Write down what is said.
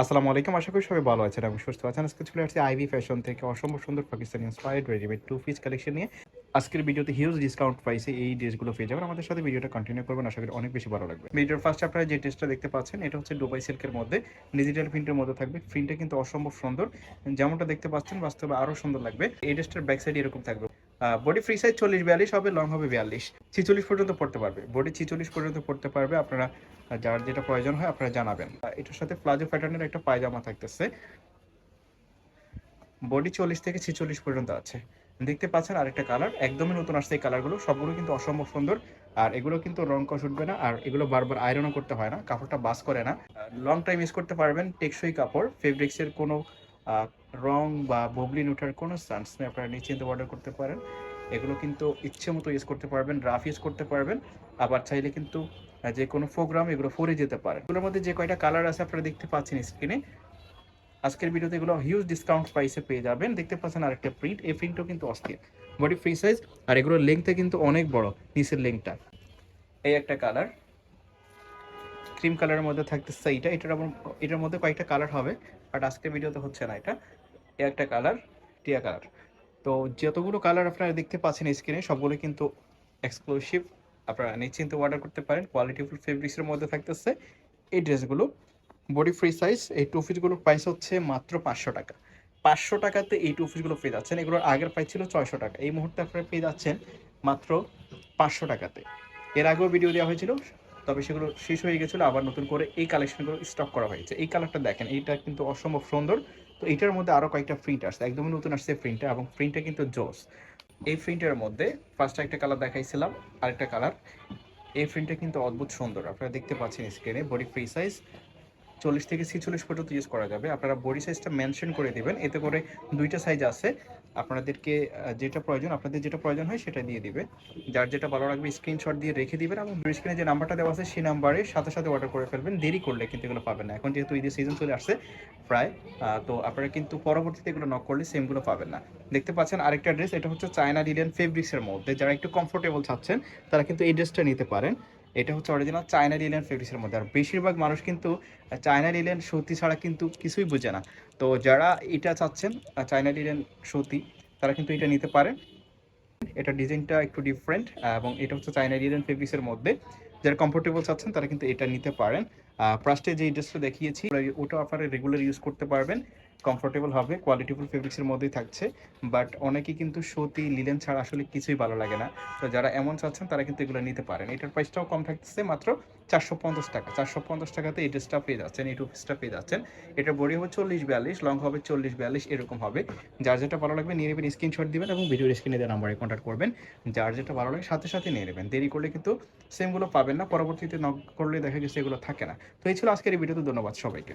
আসসালামু আলাইকুম। আশা করি সবাই ভালো আছেন এবং সুস্থ আছেন। আজকে চলে আসছে আইভি ফ্যাশন থেকে অসম্ভব সুন্দর Pakistani inspired readymade two piece collection নিয়ে। আজকের ভিডিওতে হিউজ ডিসকাউন্ট প্রাইসে এই ড্রেসগুলো পেয়ে যাবেন। আমাদের সাথে ভিডিওটা কন্টিনিউ করবেন। আশা করি অনেক বেশি ভালো লাগবে। ভিডিওর ফার্স্ট আপনারা যে ড্রেসটা দেখতে পাচ্ছেন, এটা হচ্ছে দুবাই সিল্কের মধ্যে। ডিজিটাল প্রিন্টের মধ্যে থাকবে। প্রিন্টটা কিন্তু অসম্ভব সুন্দর। যেমনটা দেখতে পাচ্ছেন, বাস্তবে আরও সুন্দর লাগবে। এই ড্রেসটার ব্যাক সাইড এরকম থাকবে। বডি ফ্রি সাইজ চল্লিশ বিয়াল্লিশ হবে লং হবে বিয়াল্লিশ। ছিচল্লিশ পর্যন্ত পড়তে পারবে। বডি ছিচল্লিশ পর্যন্ত পড়তে পারবে, আপনারা যার যেটা প্রয়োজন হয় আপনারা জানাবেন। এটার সাথে প্লাজো প্যাটার্নের একটা পায়জামা থাকতেছে। বডি চল্লিশ থেকে ছিচল্লিশ পর্যন্ত আছে। দেখতে পাচ্ছেন আরেকটা কালার একদমই নতুন আসছে এই কালারগুলো সবগুলো কিন্তু অসম্ভব সুন্দর। আর এগুলো কিন্তু রং কষ উঠবে না, আর এগুলো বারবার আয়রনও করতে হয় না, কাপড়টা বাস করে না। লং টাইম ইউজ করতে পারবেন টেকসই কাপড় ফেব্রিক্সের কোনো রং বা ববলিন ওঠার কোনো চান্স নেই আপনারা নিশ্চিন্তে অর্ডার করতে পারেন। এগুলো কিন্তু ইচ্ছে মতো ইউজ করতে পারবেন রাফ ইউজ করতে পারবেন। আবার চাইলে কিন্তু যে কোনো প্রোগ্রাম এগুলো ফরে যেতে পারেন। এগুলোর মধ্যে যে কয়টা কালার আছে আপনারা দেখতে পাচ্ছেন স্ক্রিনে আজকের ভিডিওতে এগুলো হিউজ ডিসকাউন্ট প্রাইসে পেয়ে যাবেন। দেখতে পাচ্ছেন আরেকটা প্রিন্ট এই প্রিন্টও কিন্তু অস্থির। বডি ফ্রি সাইজ আর এগুলোর লেংথটা কিন্তু অনেক বড়, নিচের লেংথটা এই একটা কালার ক্রিম কালারের মধ্যে থাকতেছে এইটা। এটার এটার মধ্যে কয়েকটা কালার হবে বাট আজকের ভিডিওতে হচ্ছে না এটা। একটা কালার টিয়া কালার তো যতগুলো কালার আপনারা দেখতে পাচ্ছেন স্ক্রিনে সবগুলো কিন্তু এক্সক্লুসিভ আপনারা নিশ্চিন্তে অর্ডার করতে পারেন। কোয়ালিটিফুল ফেব্রিক্সের মধ্যে থাকতেছে। এই ড্রেসগুলো বডি ফ্রি সাইজ এই টু পিসগুলোর প্রাইস হচ্ছে মাত্র পাঁচশো টাকা। পাঁচশো টাকাতে এই টু পিসগুলো পেয়ে যাচ্ছেন। এগুলোর আগের প্রাইস ছিল ছয়শো টাকা। এই মুহূর্তে আপনারা পেয়ে যাচ্ছেন মাত্র পাঁচশো টাকাতে। এর আগেও ভিডিও দেওয়া হয়েছিল, তবে সেগুলো শেষ হয়ে গেছিল। আবার নতুন করে এই কালেকশনগুলো স্টক করা হয়েছে। এই কালারটা দেখেন, এইটা কিন্তু অসম্ভব সুন্দর। তো এটার মধ্যে আরও কয়েকটা প্রিন্ট আসছে। একদমই নতুন আসছে প্রিন্টটা এবং প্রিন্টটা কিন্তু জোস। এই প্রিন্টের মধ্যে ফার্স্ট একটা কালার দেখাইছিলাম, আরেকটা কালার এই প্রিন্টটা কিন্তু অদ্ভুত সুন্দর। আপনারা দেখতে পাচ্ছেন স্ক্রিনে বডি ফ্রি সাইজ চল্লিশ থেকে ছিচল্লিশ পর্যন্ত ইউজ করা যাবে। আপনারা বডি সাইজটা মেনশন করে দিবেন। এতে করে দুইটা সাইজ আছে। আপনাদেরকে যেটা প্রয়োজন, আপনাদের যেটা প্রয়োজন হয় সেটা দিয়ে দিবে। যার যেটা ভালো লাগবে স্ক্রিনশট দিয়ে রেখে দিবেন এবং স্ক্রিনে যে নাম্বারটা দেওয়া আছে সেই নাম্বারে সাথে সাথে অর্ডার করে ফেলবেন। দেরি করলে কিন্তু এগুলো পাবেন না। এখন যেহেতু ঈদের সিজন চলে আসছে প্রায় তো আপনারা কিন্তু পরবর্তীতে এগুলো নক করলে সেমগুলো পাবেন না। দেখতে পাচ্ছেন আরেকটা ড্রেস এটা হচ্ছে চায়না লিলেন ফেব্রিক্সের মধ্যে। যারা একটু কমফোর্টেবল চাচ্ছেন, তারা কিন্তু এই ড্রেসটা নিতে পারেন। এটা হচ্ছে অরিজিনাল চায়না লিলেন ফেব্রিক্সের মধ্যে। আর বেশিরভাগ মানুষ কিন্তু চায়না লিলেন সুতি ছাড়া কিন্তু কিছুই বোঝে না। তো যারা এটা চাচ্ছেন চায়না লিলেন সুতি, তারা কিন্তু এটা নিতে পারেন। এটা ডিজাইনটা একটু ডিফারেন্ট এবং এটা হচ্ছে চায়না লিলেন ফেব্রিক্সের মধ্যে। যারা কমফোর্টেবল চাচ্ছেন, তারা কিন্তু এটা নিতে পারেন। ফার্স্টে যে ড্রেসটা দেখিয়েছি, ওটা আপনারা রেগুলার ইউজ করতে পারবেন। কমফোর্টেবল হবে কোয়ালিটিফুল ফেব্রিক্সের মধ্যেই থাকছে বাট অনেকেই কিন্তু সুতি লিলেন ছাড়া আসলে কিছুই ভালো লাগে না। তো যারা এমন চাচ্ছেন, তারা কিন্তু এগুলো নিতে পারেন। এটার প্রাইসটাও কম থাকতেছে মাত্র চারশো পঞ্চাশ টাকা। চারশো পঞ্চাশ টাকাতে এই ড্রেসটা পেয়ে যাচ্ছেন, এই টু পিসটা পেয়ে যাচ্ছেন। এটার বডি হবে চল্লিশ বিয়াল্লিশ লং হবে চল্লিশ বিয়াল্লিশ, এরকম হবে। যার যেটা ভালো লাগবে, নিয়ে নেবেন স্ক্রিনশট দিবেন এবং ভিডিওর স্ক্রিনে দেওয়া নাম্বারে কন্ট্যাক্ট করবেন। যার যেটা ভালো লাগে, সাথে সাথে নিয়ে নেবেন। দেরি করলে কিন্তু সেমগুলো পাবেন না, পরবর্তীতে নক করলে দেখা গেছে এগুলো থাকে না। তো এই ছিল আজকের এই ভিডিওতে, ধন্যবাদ সবাইকে।